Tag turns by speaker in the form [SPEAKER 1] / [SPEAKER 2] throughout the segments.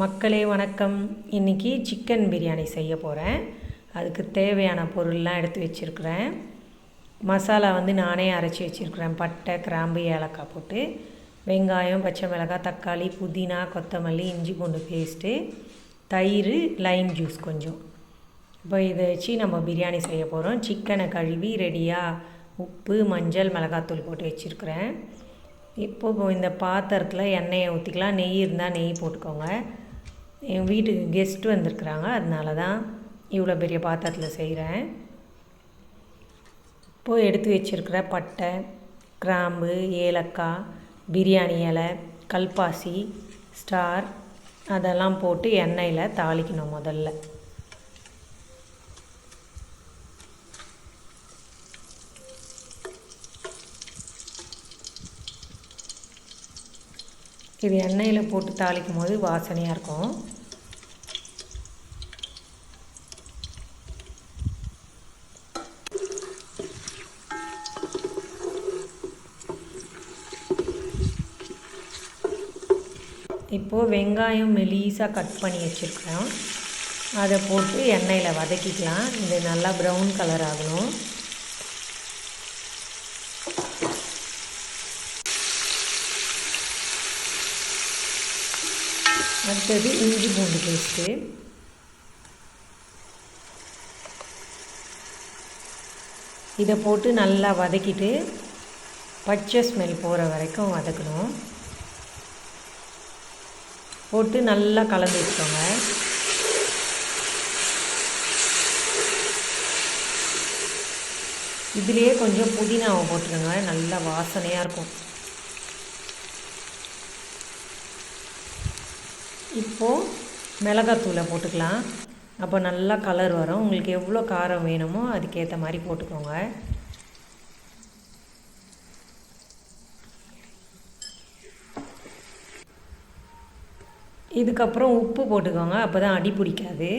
[SPEAKER 1] மக்களே வணக்கம். இன்றைக்கி சிக்கன் பிரியாணி செய்ய போகிறேன் அதுக்கு தேவையான பொருள்லாம் எடுத்து வச்சுருக்கிறேன். மசாலா வந்து நானே அரைச்சி வச்சுருக்கிறேன். பட்டை கிராம்பு ஏலக்காய் போட்டு. வெங்காயம் பச்சை மிளகாய் தக்காளி புதினா கொத்தமல்லி இஞ்சி பூண்டு பேஸ்ட்டு தயிர் லைம் ஜூஸ் கொஞ்சம். இப்போ இதை வச்சு நம்ம பிரியாணி செய்ய போகிறோம் சிக்கனை கழுவி ரெடியாக உப்பு மஞ்சள் மிளகாத்தூள் போட்டு வச்சுருக்கிறேன். இப்போ இந்த பாத்திரத்தில் எண்ணெயை ஊற்றிக்கலாம் நெய் இருந்தால் நெய் போட்டுக்கோங்க. என் வீட்டுக்கு கெஸ்ட் வந்திருக்குறாங்க அதனால தான் இவ்வளோ பெரிய பாத்திரத்தில் செய்கிறேன் இப்போது எடுத்து வச்சுருக்கிற பட்டை கிராம்பு ஏலக்காய் பிரியாணி இலை கல்பாசி ஸ்டார் அதெல்லாம் போட்டு எண்ணெயில் தாளிக்கணும் முதல்ல. இது எண்ணெயில் போட்டு தாளிக்கும் போது வாசனையாக இருக்கும். இப்போது வெங்காயம் மெலீஸாக கட் பண்ணி வச்சுருக்கோம் அதை போட்டு எண்ணெயில் வதக்கிக்கலாம். இது நல்லா ப்ரௌன் கலர் ஆகணும். அடுத்தது இஞ்சி பூண்டு பேஸ்ட்டு. இதை போட்டு நல்லா வதக்கிட்டு பச்சை ஸ்மெல் போகிற வரைக்கும் வதக்கணும். போட்டு நல்லா கலந்து வச்சுக்கோங்க இதுலேயே கொஞ்சம் புதினாவை போட்டுருங்க நல்லா வாசனையாக இருக்கும். இப்போது மிளகாத்தூளை போட்டுக்கலாம். அப்போ நல்லா கலர் வரும். உங்களுக்கு எவ்வளோ காரம் வேணுமோ அதுக்கேற்ற மாதிரி போட்டுக்கோங்க. இதுக்கப்புறம் உப்பு போட்டுக்கோங்க. அப்போ தான் அடி பிடிக்காது.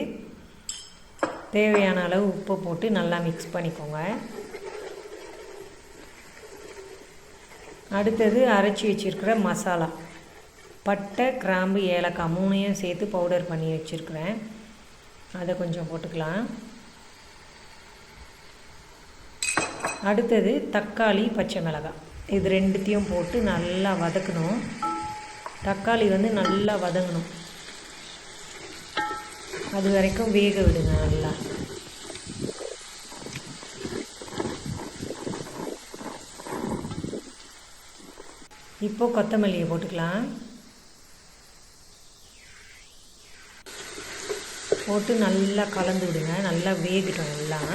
[SPEAKER 1] தேவையான அளவு உப்பு போட்டு நல்லா மிக்ஸ் பண்ணிக்கோங்க. அடுத்தது அரைச்சி வச்சுருக்கிற மசாலா. பட்டை கிராம்பு ஏலக்காய் மூணையும் சேர்த்து பவுடர் பண்ணி வச்சுருக்குறேன். அதை கொஞ்சம் போட்டுக்கலாம். அடுத்தது தக்காளி பச்சை மிளகாய். இது ரெண்டுத்தையும் போட்டு நல்லா வதக்கணும். தக்காளி வந்து நல்லா வதங்கணும். அது வரைக்கும் வேக விடுங்க நல்லா. இப்போது கொத்தமல்லியை போட்டுக்கலாம். போட்டு நல்லா கலந்து விடுங்க. நல்லா வேகட்டும் எல்லாம்.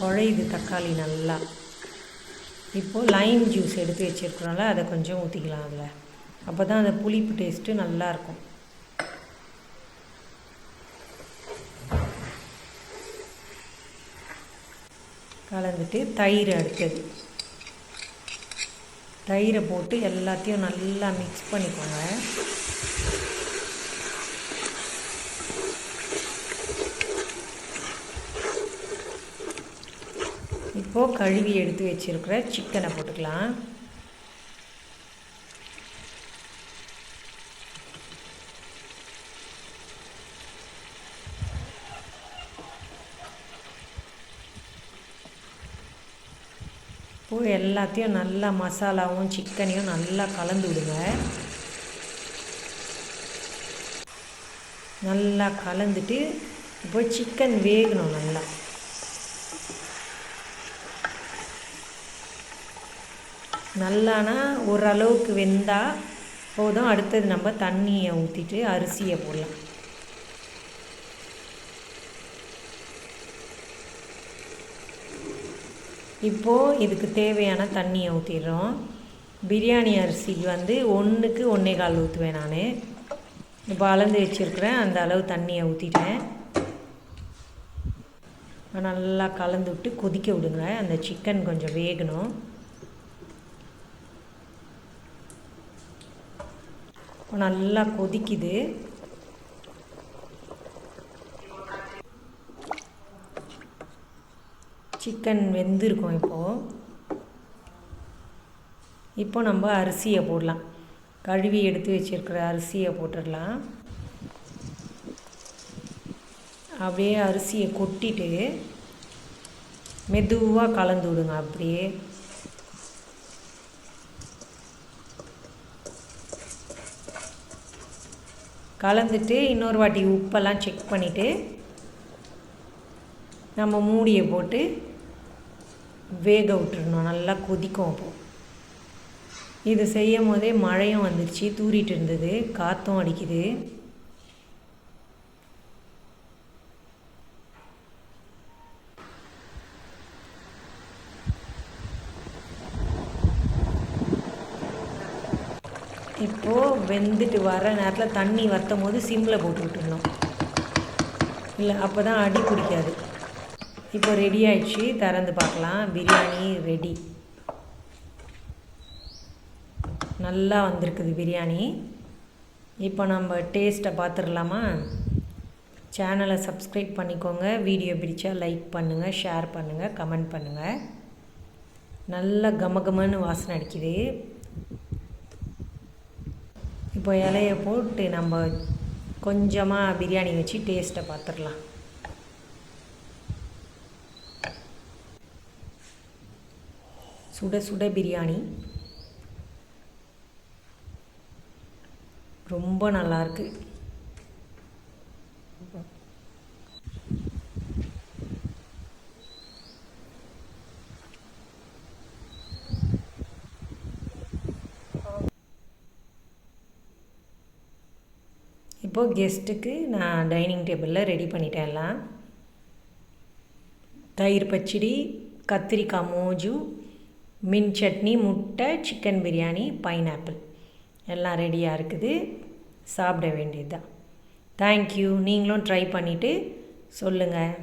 [SPEAKER 1] குழையுது தக்காளி நல்லா. இப்போது லைம் ஜூஸ் எடுத்து வச்சுருக்குறோம்ல அதை கொஞ்சம் ஊற்றிக்கலாம் அதில். அப்போ தான் அந்த புளிப்பு டேஸ்ட்டு நல்லாயிருக்கும். கலந்துட்டு தயிர் அடுத்தது. தயிரை போட்டு எல்லாத்தையும் நல்லா மிக்ஸ் பண்ணிக்கோங்க. இப்போது கழுவி எடுத்து வச்சுருக்கிற சிக்கனை போட்டுக்கலாம். பூ எல்லாத்தையும் நல்லா மசாலாவும் சிக்கனையும் நல்லா கலந்து விடுங்க நல்லா கலந்துட்டு இப்போ சிக்கன் வேகணும் நல்லா. நல்லானா ஓரளவுக்கு வெந்தால் போதும். அடுத்தது நம்ம தண்ணியை ஊற்றிட்டு அரிசியை போடலாம். இப்போது இதுக்கு தேவையான தண்ணியை ஊற்றிடுறோம் பிரியாணி அரிசி வந்து ஒன்றுக்கு ஒன்றே கால் ஊற்றுவேன் நான். இப்போ அளந்து வச்சுருக்கிறேன். அந்த அளவு தண்ணியை ஊற்றிட்டேன் நல்லா கலந்து விட்டு கொதிக்க விடுங்க. அந்த சிக்கன் கொஞ்சம் வேகணும். நல்லா கொதிக்குது. சிக்கன் வெந்திருக்கும் இப்போது இப்போ நம்ம அரிசியை போடலாம். கழுவி எடுத்து வச்சுருக்கிற அரிசியை போட்டுடலாம். அப்படியே அரிசியை கொட்டிட்டு மெதுவாக கலந்து விடுங்க அப்படியே. கலந்துட்டு இன்னொரு வாட்டி உப்பெல்லாம் செக் பண்ணிவிட்டு நம்ம மூடியை போட்டு வேக விட்டுறணும் நல்லா கொதிக்கும் அப்போது இது செய்யும் போதே மழையும் வந்துருச்சு தூரிட்டு இருந்தது காற்றும் அடிக்குது. இப்போது வெந்துட்டு வர நேரத்தில் தண்ணி வற்றும் போது சிம்மில் போட்டு விட்டுடணும் இல்லை அப்போ தான் அடி பிடிக்காது. இப்போ ரெடி ஆயிடுச்சு. திறந்து பார்க்கலாம். பிரியாணி ரெடி நல்லா வந்திருக்குது பிரியாணி. இப்போ நம்ம டேஸ்ட்டை பார்த்துடலாமா? சேனலை சப்ஸ்கிரைப் பண்ணிக்கோங்க. வீடியோ பிடிச்சா லைக் பண்ணுங்கள் ஷேர் பண்ணுங்கள் கமெண்ட் பண்ணுங்கள் நல்லா கமகமன்னு வாசனை அடிக்குது. இப்போ இலையை போட்டு நம்ம கொஞ்சமாக பிரியாணி வச்சு டேஸ்ட்டை பார்த்துடலாம். சுட சுட பிரியாணி. ரொம்ப நல்லாயிருக்கு இப்போது கெஸ்ட்டுக்கு நான் டைனிங் டேபிளில் ரெடி பண்ணிட்டேன் எல்லாம். தயிர் பச்சடி கத்திரிக்காய் மோஜு மின் சட்னி முட்டை சிக்கன் பிரியாணி பைனாப்பிள் எல்லாம் ரெடியாக இருக்குது. சாப்பிட வேண்டியது தான் தேங்க்யூ நீங்களும் ட்ரை பண்ணிவிட்டு சொல்லுங்கள்